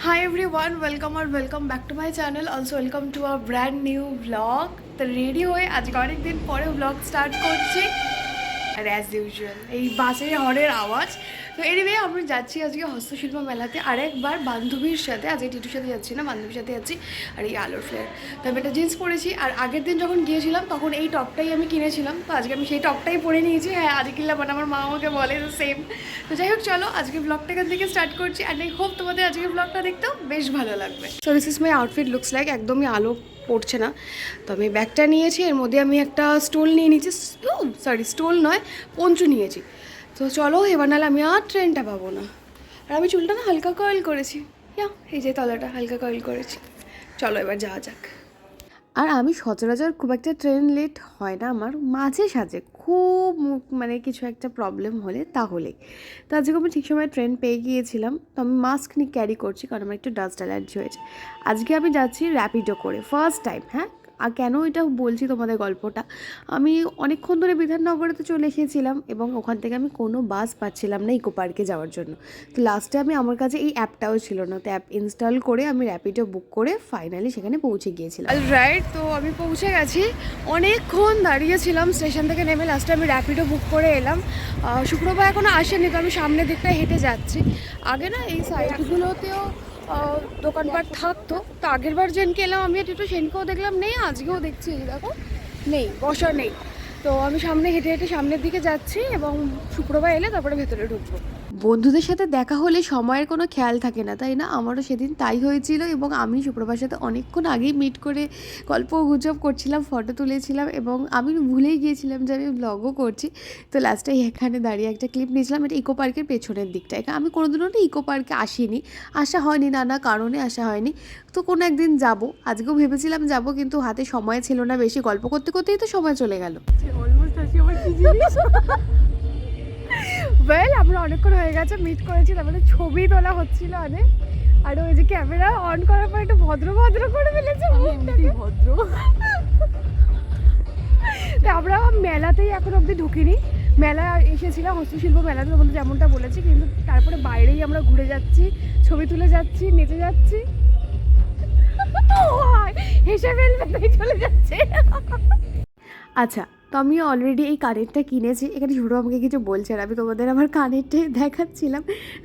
Hi everyone, welcome or welcome back to my channel. Also welcome to a brand new vlog. তো ready হয়ে আজকে অনেক দিন পরে vlog স্টার্ট করছি আর অ্যাজ ইউজুয়াল এই বাসের হরের আওয়াজ তো এনিওয়ে আমি যাচ্ছি আজকে হস্তশিল্প মেলাতে। আরেকবার বান্ধবীর সাথে, আজকে টিটুর সাথে যাচ্ছি না, বান্ধবীর সাথে যাচ্ছি, আর এই আলোর ফ্লেয়ার তো আমি একটা জিন্স পরেছি, আর আগের দিন যখন গিয়েছিলাম, তখন এই টপটাই আমি কিনেছিলাম। তো আজকে আমি সেই টপটাই পরে নিয়েছি হ্যাঁ আজকে কিনলাম মানে আমার মা আমাকে বলে সেম তো যাই হোক, চলো, আজকে ব্লগটা এখান থেকে স্টার্ট করছি অ্যান্ড আই হোপ তোমাদের আজকে ব্লগটা দেখতেও বেশ ভালো লাগবে। So this is my outfit looks like একদমই আলো পড়ছে না। তো আমি ব্যাগটা নিয়েছি, এর মধ্যে আমি একটা স্টোল নিয়ে নিয়েছি সরি স্টোল নয়, পঞ্চু নিয়েছি। তো চলো, এবার নাহলে আমি আর ট্রেনটা পাবো না। আর আমি চুলটা না হালকা কয়েল করেছি। ইয়া, এই যে তলাটা হালকা কয়েল করেছি। চলো এবার যাওয়া যাক। আর আমি সচরাচর খুব একটা ট্রেন লেট হয় না আমার, মাঝে সাঝে খুব মানে কিছু একটা প্রবলেম হলে তাহলে তো আজকে আমি ঠিক সময় ট্রেন পেয়ে গিয়েছিলাম, তো আমি মাস্ক নিয়ে ক্যারি করছি কারণ আমার একটু ডাস্ট অ্যালার্জি হয়েছে। আজকে আমি যাচ্ছি র্যাপিডো করে ফার্স্ট টাইম হ্যাঁ? আর কেন এটা বলছি তোমাদের গল্পটা? আমি অনেকক্ষণ ধরে বিধাননগরেতে চলে এসেছিলাম এবং ওখান থেকে আমি কোনো বাস পাচ্ছিলাম না ইকো পার্কে যাওয়ার জন্য। তো লাস্টে আমি আমার কাছে এই অ্যাপটাও ছিল না। তো অ্যাপ ইনস্টল করে আমি র্যাপিডো বুক করে ফাইনালি সেখানে পৌঁছে গিয়েছিলাম। রাইট তো আমি পৌঁছে গেছি। অনেকক্ষণ দাঁড়িয়েছিলাম স্টেশন থেকে নেমে লাস্টে আমি র্যাপিডো বুক করে এলাম। শুক্রবার এখনও আসেনি, তো আমি সামনের দিকটায় হেঁটে যাচ্ছি। আগে না এই সাইডগুলোতেও দোকানপাট থাকতো। তো আগের বার যেনকে এলাম, আমি একটু সেনকেও দেখলাম, নেই, আজকেও দেখছি দেখো, নেই বসা নেই। তো আমি সামনে হেঁটে হেঁটে সামনের দিকে যাচ্ছি এবং শুক্রবার এলে তারপরে ভেতরে ঢুকবো। বন্ধুদের সাথে দেখা হলে সময়ের কোনো খেয়াল থাকে না, তাই না? আমারও সেদিন তাই হয়েছিল এবং আমি শুক্রবার সাথে অনেকক্ষণ আগেই মিট করে গল্প গুজব করছিলাম ফটো তুলেছিলাম এবং আমি ভুলেই গিয়েছিলাম যে আমি ব্লগও করছি। তো লাস্টে এখানে দাঁড়িয়ে একটা ক্লিপ নিয়েছিলাম, এটা ইকো পার্কের পেছনের দিকটায় আমি কোনোদিনও না ইকো পার্কে আসিনি। আসা হয়নি, নানা কারণে আসা হয়নি। তো কোনো একদিন যাব। আজকেও ভেবেছিলাম যাব, কিন্তু হাতে সময় ছিল না বেশি। গল্প করতে করতেই তো সময় চলে গেল। অলমোস্ট আমার কি জিনিস? ওয়েল আমরা অনেকক্ষণ হয়ে গেছে মিট করেছি তারপরে ছবি তোলা হচ্ছিল অনেক আর ওই যে ক্যামেরা অন করার পর একটু ভদ্র ভদ্র করে ফেলেছে। ভদ্র। তো আমরা মেলাতেই এখন অবধি ঢুকিনি। মেলা এসেছিলাম হস্তশিল্প মেলাতে তোমাদের যেমনটা বলেছি কিন্তু তারপরে বাইরেই আমরা ঘুরে যাচ্ছি ছবি তুলে যাচ্ছি নেচে যাচ্ছি। ও হায়, হেসে ফেলবে তাই চলে যাচ্ছে। আচ্ছা তো আমি অলরেডি এই কানেরটা কিনেছি। এখানে ছোটো আমাকে কিছু বলছে আমি তোমাদের আমার কানেরটাই দেখাচ্ছিলাম।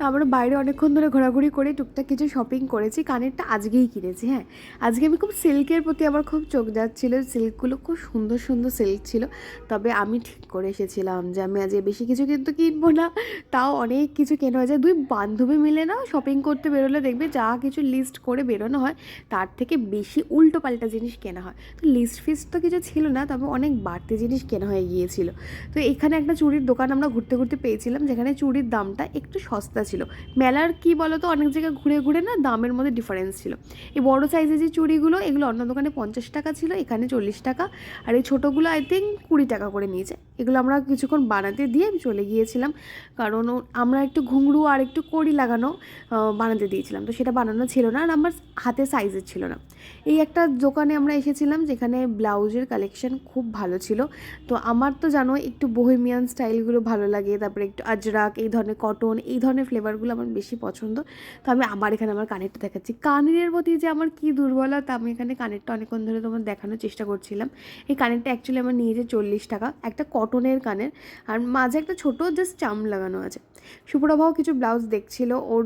আমরা বাইরে অনেকক্ষণ ধরে ঘোরাঘুরি করে টুকটাক কিছু শপিং করেছি, কানেরটা আজকেই কিনেছি হ্যাঁ। আজকে আমি খুব সিল্কের প্রতি আমার খুব চোখ যাচ্ছিল, সিল্কগুলো খুব সুন্দর সুন্দর সিল্ক ছিল। তবে আমি ঠিক করে এসেছিলাম যে আমি আজকে বেশি কিছু কিন্তু কিনবো না, তাও অনেক কিছু কেনা হয়ে যায় দুই বান্ধবী মিলে না শপিং করতে বেরোলে দেখবে যা কিছু লিস্ট করে বেরোনো হয়, তার থেকে বেশি উল্টো পাল্টা জিনিস কেনা হয়। তো লিস্ট ফিস্ট তো কিছু ছিল না, তবে অনেক বাড়তি জিনিস কেনা হয়ে গিয়েছিল। তো এখানে একটা চুড়ির দোকান আমরা ঘুরতে ঘুরতে পেয়েছিলাম, যেখানে চুড়ির দামটা একটু সস্তা ছিল। মেলার কি বলো তো অনেক জায়গায় ঘুরে ঘুরে না দামের মধ্যে ডিফারেন্স ছিল। এই বড় সাইজের যে চুড়িগুলো, এগুলো অন্য দোকানে পঞ্চাশ টাকা ছিল, এখানে চল্লিশ টাকা। আর এই ছোটোগুলো আই থিঙ্ক কুড়ি টাকা করে নিয়েছে। এগুলো আমরা কিছুক্ষণ বানাতে দিয়ে আমি চলে গিয়েছিলাম। কারণ আমরা একটু ঘুঙরু আর একটু কড়ি লাগানো বানাতে দিয়েছিলাম। তো সেটা বানানো ছিল না, আর আমার হাতে সাইজের ছিল না। এই একটা দোকানে আমরা এসেছিলাম, যেখানে ব্লাউজের কালেকশন খুব ভালো ছিল। তো আমার তো জানো একটু বোহেমিয়ান স্টাইলগুলো ভালো লাগে, তারপরে একটু আজরাক, এই ধরনের কটন এই ধরনের ফ্লেভারগুলো আমার বেশি পছন্দ। তো আমি আবার এখানে আমার কানেরটা দেখাচ্ছি। কানের প্রতি যে আমার কী দুর্বলতা, আমি এখানে কানেরটা অনেকক্ষণ ধরে তোমার দেখানোর চেষ্টা করছিলাম। এই কানেরটা অ্যাকচুয়ালি আমার নিয়েছে চল্লিশ টাকা, একটা কটনের কানের। আর মাঝে একটা ছোটো জাস্ট চাম লাগানো আছে। সুপ্রভাও কিছু ব্লাউজ দেখছিল, ওর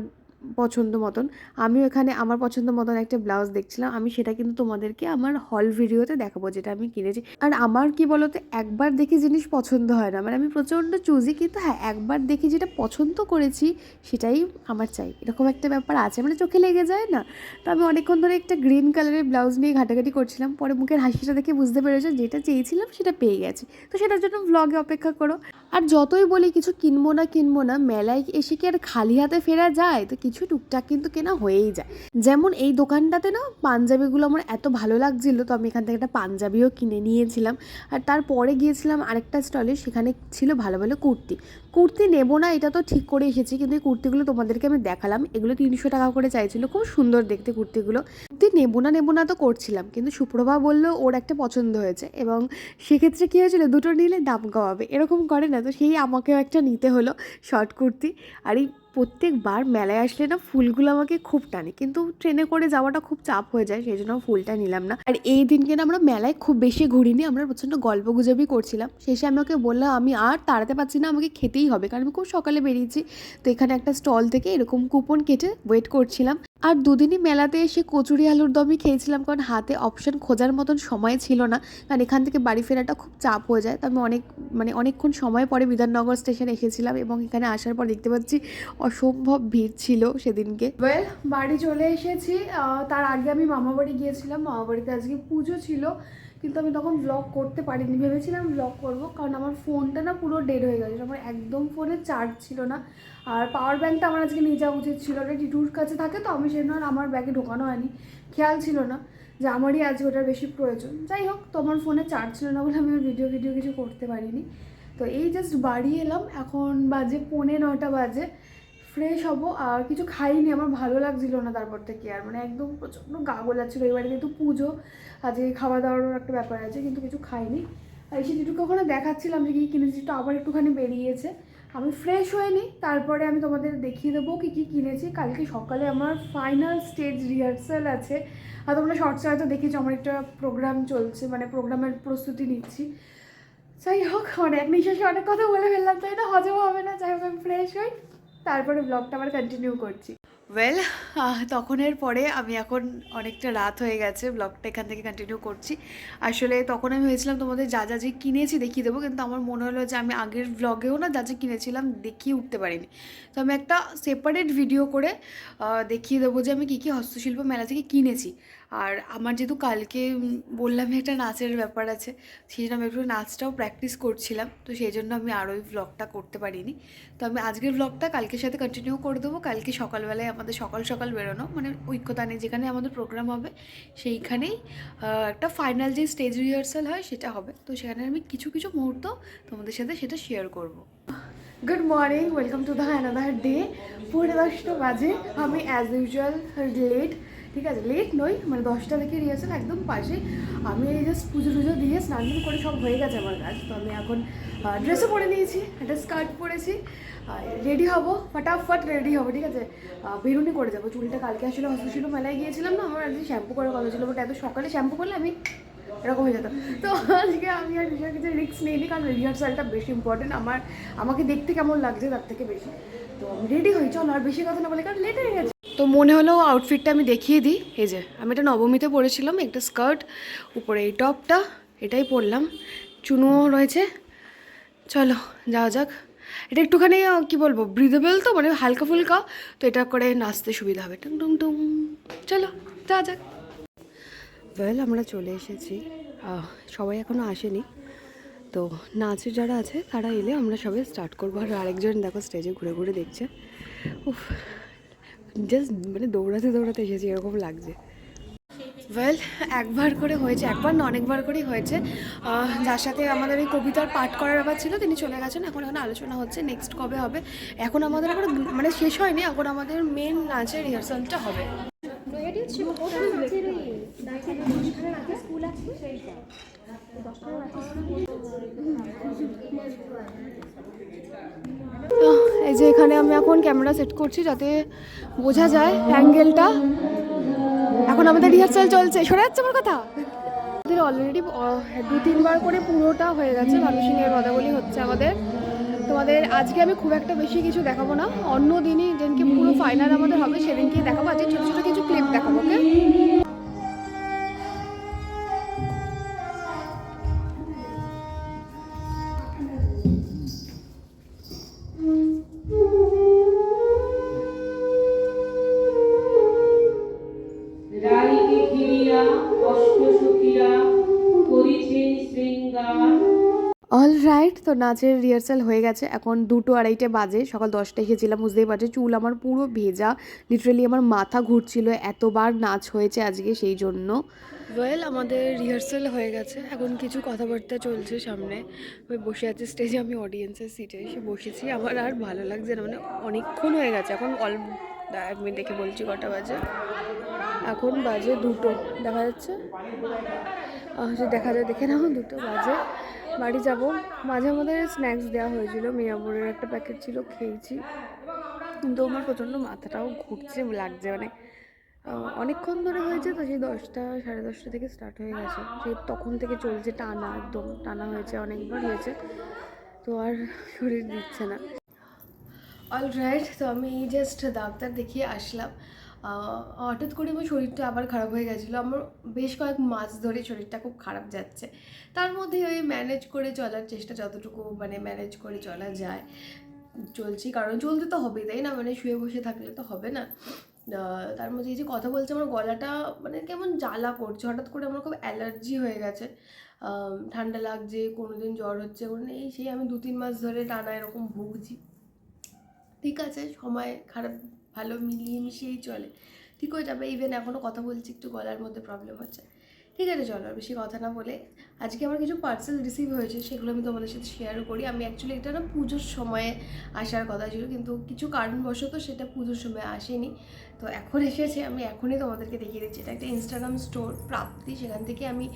পছন্দ মতন। আমিও এখানে আমার পছন্দ মতন একটা ব্লাউজ দেখছিলাম। আমি সেটা কিন্তু তোমাদেরকে আমার হল ভিডিওতে দেখাবো, যেটা আমি কিনেছি। আর আমার কি বলতো, একবার দেখে জিনিস পছন্দ হয় না। মানে আমি প্রচণ্ড চুজি কিন্তু হ্যাঁ একবার দেখে যেটা পছন্দ করেছি, সেটাই আমার চাই। এরকম একটা ব্যাপার আছে। মানে চোখে লেগে যায় না। তো আমি অনেকক্ষণ ধরে একটা গ্রিন কালারের ব্লাউজ নিয়ে ঘাটাঘাটি করছিলাম। পরে মুখের হাসিটা দেখে বুঝতে পেরেছি, যেটা চেয়েছিলাম সেটা পেয়ে গেছি। তো সেটার জন্য ব্লগে অপেক্ষা করো। আর যতই বলি কিছু কিনবো না কিনবো না, মেলায় এসে কি আর খালি হাতে ফেরা যায়? তো কিছু টুকটাক কিন্তু কেনা হয়েই যায়। যেমন এই দোকানটাতে না পাঞ্জাবিগুলো আমার এত ভালো লাগছিল, তো আমি এখান থেকে একটা পাঞ্জাবিও কিনে নিয়েছিলাম। আর তারপরে গিয়েছিলাম আরেকটা স্টলে সেখানে ছিল ভালো ভালো কুর্তি। কুর্তি নেব না, এটা তো ঠিক করে এসেছি, কিন্তু এই কুর্তিগুলো তোমাদেরকে আমি দেখালাম। এগুলো তিনশো টাকা করে চাইছিল, খুব সুন্দর দেখতে কুর্তিগুলো। কুর্তি নেব না নেব না তো করছিলাম, কিন্তু সুপ্রভা বলল ওর একটা পছন্দ হয়েছে, এবং সেক্ষেত্রে কী হয়েছিল, দুটো নিলে দাম কমাবে, এরকম করে না, তো সেই আমাকেও একটা নিতে হলো শর্ট কুর্তি। আর এই প্রত্যেকবার মেলায় আসলে না ফুলগুলো আমাকে খুব টানে। কিন্তু ট্রেনে করে যাওয়াটা খুব চাপ হয়ে যায়, সেই জন্য ফুলটা নিলাম না। আর এই দিনকে না আমরা মেলায় খুব বেশি ঘুরিনি, আমরা প্রচণ্ড গল্প গুজবই করছিলাম। শেষে আমি ওকে বললাম, আমি আর তাড়াতে পারছি না, আমাকে খেতেই হবে। কারণ আমি খুব সকালে বেরিয়েছি, তো এখানে একটা স্টল থেকে এরকম কুপন কেটে ওয়েট করছিলাম। আর দুদিনই মেলাতে এসে কচুরি আলুর দমই খেয়েছিলাম, কারণ হাতে অপশন খোঁজার মতন সময় ছিল না। কারণ এখান থেকে বাড়ি ফেরাটা খুব চাপ হয়ে যায়। তো আমি অনেক মানে অনেকক্ষণ সময় পরে বিধাননগর স্টেশনে এসেছিলাম এবং এখানে আসার পর দেখতে পাচ্ছি অসম্ভব ভিড় ছিল সেদিনকে। ওয়েল বাড়ি চলে এসেছি। তার আগে আমি মামাবাড়ি গিয়েছিলাম। মামাবাড়িতে আজকে পুজো ছিল। কিন্তু আমি তখন ব্লগ করতে পারিনি। ভেবেছিলাম ব্লগ করব, কারণ আমার ফোনটা না পুরো ডেড হয়ে গেছিল আমার একদম ফোনে চার্জ ছিল না। আর পাওয়ার ব্যাঙ্কটা আমার আজকে নিয়ে যাওয়া উচিত ছিল। ওটা টিটুর কাছে থাকে তো, আমি সেই জন্য আর আমার ব্যাগে ঢোকানো হয়নি। খেয়াল ছিল না যে আমারই আজকে ওটার বেশি প্রয়োজন। যাই হোক, তো আমার ফোনে চার্জ ছিল না বলে আমি ভিডিও ভিডিও কিছু করতে পারিনি। তো এই জাস্ট বাড়ি এলাম। এখন বাজে পৌনে নটা বাজে। ফ্রেশ হব আর কিছু খাইনি, আমার ভালো লাগছিল না তারপর থেকে আর। মানে একদম প্রচণ্ড গা গোলাচ্ছিল এবারে যেহেতু পুজো, আজকে খাওয়া দাওয়ারও একটা ব্যাপার আছে, কিন্তু কিছু খাইনি। আর এসে যেটুকু ওখানে দেখাচ্ছিলাম যে কী কিনেছি তো আবার একটুখানি বেরিয়েছে। আমি ফ্রেশ হয়ে নিই তারপরে আমি তোমাদের দেখিয়ে দেবো কী কী কিনেছি। কালকে সকালে আমার ফাইনাল স্টেজ রিহার্সাল আছে। আর তোমরা শর্টসে হয়তো দেখেছ, আমার একটা প্রোগ্রাম চলছে মানে প্রোগ্রামের প্রস্তুতি নিচ্ছি। যাই হোক মানে এক নিঃশ্বাসে অনেক কথা বলে ফেললাম, তাই না? হজম হবে না, যাই হোক, আমি ফ্রেশ হই। তারপরে ব্লগটা আবার কন্টিনিউ করছি। ওয়েল তখনের পরে আমি এখন অনেকটা রাত হয়ে গেছে ব্লগটা এখান থেকে কন্টিনিউ করছি। আসলে তখন আমি ভেবেছিলাম তোমাদের যা যা যে কিনেছি দেখিয়ে দেবো, কিন্তু আমার মনে হলো যে আমি আগের ব্লগেও না যা যা কিনেছিলাম দেখিয়ে উঠতে পারিনি। তো আমি একটা সেপারেট ভিডিও করে দেখিয়ে দেবো যে আমি কী কী হস্তশিল্প মেলা থেকে কিনেছি। আর আমার যেহেতু কালকে উম, বললামই একটা নাচের ব্যাপার আছে সেই জন্য আমি একটু নাচটাও প্র্যাকটিস করছিলাম তো সেই জন্য আমি আর ওই ব্লগটা করতে পারিনি। তো আমি আজকের ব্লগটা কালকের সাথে কন্টিনিউ করে দেবো কালকে সকালবেলায় আমাদের সকাল সকাল বেরোনো মানে ঐক্যতানে যেখানে আমাদের প্রোগ্রাম হবে সেইখানেই একটা ফাইনাল যে স্টেজ রিহার্সাল হয় সেটা হবে। তো সেখানে আমি কিছু কিছু মুহূর্ত তোমাদের সাথে সেটা শেয়ার করব। Good morning welcome to the another day পৌনে দশটা বাজে আমি অ্যাজ ইউজুয়াল লেট ঠিক আছে লেট নই মানে দশটা থেকে রিহার্সাল একদম পাশে। আমি এই জাস্ট পুজো টুজো দিয়ে স্নান করে সব হয়ে গেছে আমার কাজ। তো আমি এখন ড্রেসও পরে নিয়েছি, একটা স্কার্ট পরেছি। রেডি হব, ফটাফট রেডি হব, ঠিক আছে? বেরুনি করে যাব। চুলটা কালকে আসলে হস্তশিল্প মেলায় গিয়েছিলাম না, আমার আজকে শ্যাম্পু করার কথা ছিল বাট এত সকালে শ্যাম্পু করলে আমি এরকম হয়ে যেত তো আজকে আমি আর বিষয় কিছু রিস্ক নিইনি, কারণ রিহার্সালটা বেশি ইম্পর্টেন্ট আমার, আমাকে দেখতে কেমন লাগছে তার থেকে বেশি। তো আমি রেডি হই, চলো আর বেশি কথা না বলে, কারণ লেট হয়ে গেছে। তো মনে হলো আউটফিটটা আমি দেখিয়ে দিই। এই যে, আমি এটা নবমীতে পরেছিলাম, একটা স্কার্ট উপরে এই টপটা এটাই পরলাম। চুনুও রয়েছে। চলো, যাওয়া যাক। এটা একটুখানি কি বলব ব্রিদেবল তো মানে হালকা ফুলকা, তো এটা করে নাচতে সুবিধা হবে। টুং টুং টুং। চলো, যাওয়া যাক। ওয়েল আমরা চলে এসেছি। সবাই এখনও আসেনি। তো নাচের যারা আছে, তারা এলে আমরা সবাই স্টার্ট করব। আর আরেকজন দেখো স্টেজে ঘুরে ঘুরে দেখছে। উফ। জাস্ট মানে দৌড়াতে দৌড়াতে এসেছি, এরকম লাগছে। ওয়েল একবার করে হয়েছে, একবার না, অনেকবার করেই হয়েছে। যার সাথে আমাদের এই কবিতার পাঠ করার ব্যাপার ছিল, তিনি চলে গেছেন, এখন এখন আলোচনা হচ্ছে নেক্সট কবে হবে। এখন আমাদের এখন মানে শেষ হয়নি, এখন আমাদের মেন নাচের রিহার্সালটা হবে। এই যে এখানে আমি এখন ক্যামেরা সেট করছি যাতে বোঝা যায় অ্যাঙ্গেলটা। এখন আমাদের রিহার্সাল চলছে। শোনা যাচ্ছে আমার কথা? আমাদের অলরেডি দু তিনবার করে পুরোটা হয়ে গেছে। ভানু সিংয়ের পদাবলী হচ্ছে আমাদের। তোমাদের আজকে আমি খুব একটা বেশি কিছু দেখাবো না। অন্য দিনই যেদিনকে পুরো ফাইনাল আমাদের হবে সেদিনকে দেখাবো। আজকে ছোটো ছোটো কিছু ক্লিপ দেখাবো ওকে অল রাইট তো নাচের রিহার্সাল হয়ে গেছে। এখন দুটো আড়াইটে বাজে, সকাল দশটায় এসেছিলাম বুঝতেই পারছি, চুল আমার পুরো ভেজা। লিটারালি আমার মাথা ঘুরছিল, এতবার নাচ হয়েছে আজকে সেই জন্য। ওয়েল আমাদের রিহার্সাল হয়ে গেছে। এখন কিছু কথাবার্তা চলছে সামনে। আমি বসে আছি স্টেজে আমি অডিয়েন্সের সিটে এসে বসেছি। আমার আর ভালো লাগছে না মানে অনেকক্ষণ হয়ে গেছে। এখন অল এক মিনিট দেখে বলছি কটা বাজে। এখন বাজে দুটো, দেখা যাচ্ছে? দেখা যায়, দেখে নাও, দুটো বাজে। বাড়ি যাব। মাঝে আমাদের স্ন্যাক্স দেওয়া হয়েছিল মিয়াপুরের একটা প্যাকেট ছিল, খেয়েছি। কিন্তু আমার প্রচণ্ড মাথাটাও ঘুরছে, লাগছে মানে অনেকক্ষণ ধরে হয়েছে তো, সেই দশটা, সাড়ে দশটা থেকে স্টার্ট হয়ে গেছে। সেই তখন থেকে চলছে, টানা, একদম টানা হয়েছে, অনেকবার হয়েছে। তো আর শরীর দিচ্ছে না। অল রাইট তো আমি জাস্ট ডাক্তার দেখিয়ে আসলাম। হঠাৎ করে আমার শরীরটা আবার খারাপ হয়ে গেছিল। আমার বেশ কয়েক মাস ধরে শরীরটা খুব খারাপ যাচ্ছে। তার মধ্যে ওই ম্যানেজ করে চলার চেষ্টা যতটুকু মানে ম্যানেজ করে চলা যায়, চলছি। কারণ চলতে তো হবেই, তাই না? মানে শুয়ে বসে থাকলে তো হবে না। তার মধ্যে এই যে কথা বলছে, আমার গলাটা মানে কেমন জ্বালা করছে। হঠাৎ করে আমার খুব অ্যালার্জি হয়ে গেছে। ঠান্ডা লাগছে কোনো দিন জ্বর হচ্ছে কোনো এই সেই আমি দু তিন মাস ধরে টানা এরকম ভুগছি। ঠিক আছে, সময় খারাপ, ভালো মিলিয়ে মিশিয়েই চলে। ঠিক হয়ে যাবে ইভেন এখনও কথা বলছি, একটু গলার মধ্যে প্রবলেম হচ্ছে। ঠিক আছে, চলো আর বেশি কথা না বলে আজকে আমার কিছু পার্সেল রিসিভ হয়েছে, সেগুলো আমি তোমাদের সাথে শেয়ারও করি। আমি অ্যাকচুয়ালি এটা না পুজোর সময়ে আসার কথা ছিল, কিন্তু কিছু কারণবশত সেটা পুজোর সময় আসেনি। তো এখন এসেছে, আমি এখনই তোমাদেরকে দেখিয়ে দিচ্ছি। এটা একটা ইনস্টাগ্রাম স্টোর প্রাপ্তি, সেখান থেকে আমি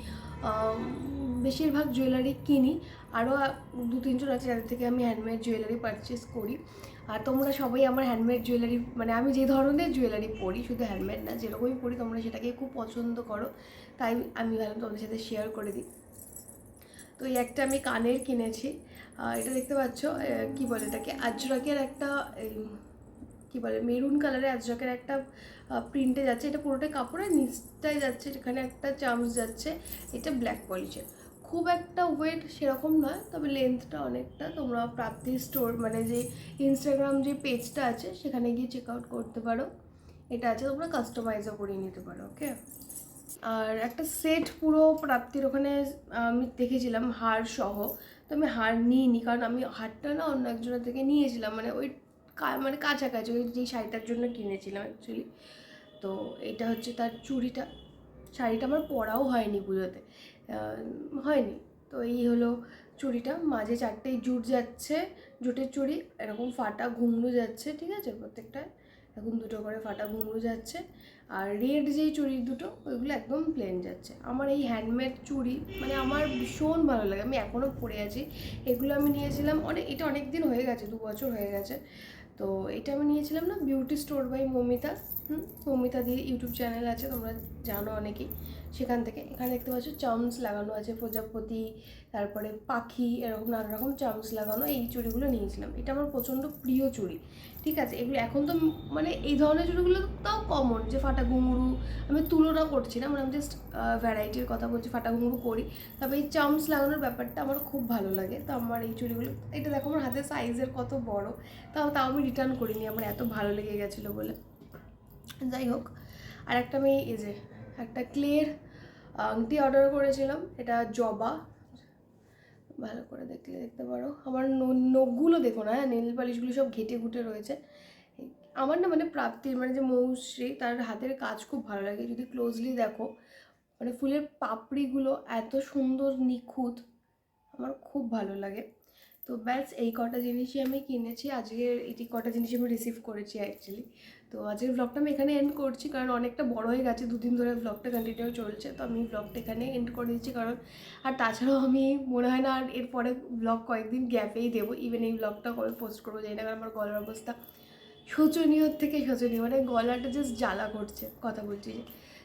বেশিরভাগ জুয়েলারি কিনি। আরও দু তিনজন আছে যাদের থেকে আমি হ্যান্ডমেড জুয়েলারি পারচেস করি। আর তোমরা সবাই আমার হ্যান্ডমেড জুয়েলারি মানে আমি যে ধরনের জুয়েলারি পরি, শুধু হ্যান্ডমেড না, যেরকমই পরি, তোমরা সেটাকে খুব পছন্দ করো। তাই আমি ভাবলাম তোমাদের সাথে শেয়ার করে দিই। তো এই একটা আমি কানের কিনেছি। এটা দেখতে পাচ্ছ কি বলে এটাকে? আজরকের একটা কি বলে, মেরুন কালারের আজরকের একটা প্রিন্টে যাচ্ছে। এটা পুরোটাই কাপড়ের নিচটাই যাচ্ছে এখানে একটা চামচ যাচ্ছে। এটা ব্ল্যাক পলিশের খুব একটা ওয়েট সেরকম নয়, তবে লেন্থটা অনেকটা। তোমরা প্রাপ্তি স্টোর মানে যে ইনস্টাগ্রাম যে পেজটা আছে, সেখানে গিয়ে চেক আউট করতে পারো। এটা আছে, তোমরা কাস্টমাইজও করে নিতে পারো ওকে আর একটা সেট পুরো প্রাপ্তির ওখানে, আমি দেখেছিলাম হার সহ, তো আমি হার নিইনি, কারণ আমি হারটা না অন্য একজনের থেকে নিয়েছিলাম মানে ওই মানে কাছাকাছি, ওই যেই শাড়িটার জন্য কিনেছিলাম অ্যাকচুয়ালি তো এটা হচ্ছে তার চুড়িটা। শাড়িটা আমার পরাও হয়নি পুজোতে। হয়নি। তো এই হলো চুড়িটা। মাঝে চারটেই জুট যাচ্ছে, জুটের চুড়ি, এরকম ফাটা ঘুংরু যাচ্ছে, ঠিক আছে? প্রত্যেকটা। এখন দুটো করে ফাটা ঘুংরু যাচ্ছে। আর রেড যেই চুড়ি দুটো, ওইগুলো একদম প্লেন যাচ্ছে। আমার এই হ্যান্ডমেড চুড়ি মানে আমার ভীষণ ভালো লাগে। আমি এখনও পরে আছি। এগুলো আমি নিয়েছিলাম অনেক, এটা অনেক দিন হয়ে গেছে, দু বছর হয়ে গেছে। তো এটা আমি নিয়েছিলাম না বিউটি স্টোর বাই মমিতা। হুম, মমিতা দিয়ে ইউটিউব চ্যানেল আছে, তোমরা জানো অনেকেই। সেখান থেকে। এখানে দেখতে পাচ্ছ চামচ লাগানো আছে প্রজাপতি, তারপরে পাখি, এরকম নানা রকম চামচ লাগানো এই চুড়িগুলো নিয়েছিলাম। এটা আমার প্রচণ্ড প্রিয় চুড়ি। ঠিক আছে, এগুলো এখন তো মানে এই ধরনের চুড়িগুলো তাও কমন যে ফাটা ঘুঙরু, আমি তুলনা করছি না মানে আমি জাস্ট ভ্যারাইটির কথা বলছি, ফাটা ঘুঙরু করি। তবে এই চামচ লাগানোর ব্যাপারটা আমার খুব ভালো লাগে। তো আমার এই চুড়িগুলো, এটা দেখো আমার হাতের সাইজের কত বড়, তাও তাও আমি রিটার্ন করিনি, আমার এত ভালো লেগে গেছিল বলে। যাই হোক আর একটা আমি, এই যে, একটা ক্লের আংটি অর্ডার করেছিলাম, এটা জবা। ভালো করে দেখলে দেখতে পারো। আমার নখগুলো দেখো না হ্যাঁ নীল পালিশগুলো সব ঘেটে ঘুটে রয়েছে। আমার না মানে প্রাপ্তির মানে যে মৌশ্রী, তার হাতের কাজ খুব ভালো লাগে। যদি ক্লোজলি দেখো মানে ফুলের পাপড়িগুলো এত সুন্দর, নিখুঁত, আমার খুব ভালো লাগে। তো ব্যাস, এই কটা জিনিসই আমি কিনেছি। আজকের এটি কটা জিনিস আমি রিসিভ করেছি অ্যাকচুয়ালি তো আজকের ব্লগটা আমি এখানে এন্ড করছি, কারণ অনেকটা বড় হয়ে গেছে, দুদিন ধরে ব্লগটা কন্টিনিউ চলছে, তো আমি ব্লগটা এখানে এন্ড করে দিচ্ছি, কারণ আর তাছাড়াও আমি মনে হয় না আর এরপরে ব্লগ কয়েকদিন গ্যাপেই দেবো ইভেন এই ব্লগটা কবে পোস্ট করব, জানি না কারণ আমার গলার অবস্থা শোচনীয় থেকে শোচনীয় মানে গলাটা জাস্ট জ্বালা করছে, কথা বলছি যে।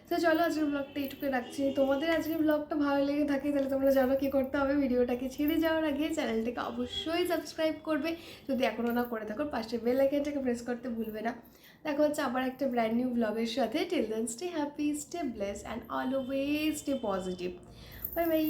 তো চলো আজকের ব্লগটা এইটুকু রাখছি, তোমাদের আজকের ব্লগটা ভালো লেগে থাকে, তাহলে তোমরা জানো কী করতে হবে, ভিডিওটাকে ছেড়ে যাওয়ার আগে চ্যানেলটাকে অবশ্যই সাবস্ক্রাইব করবে, যদি এখনও না করে থাকো, পাশে বেল আইকনটাকে প্রেস করতে ভুলবে না। দেখা হচ্ছে আবার একটা ব্র্যান্ড নিউ ব্লগের সাথে। Till then stay happy stay bless and always stay positive bye bye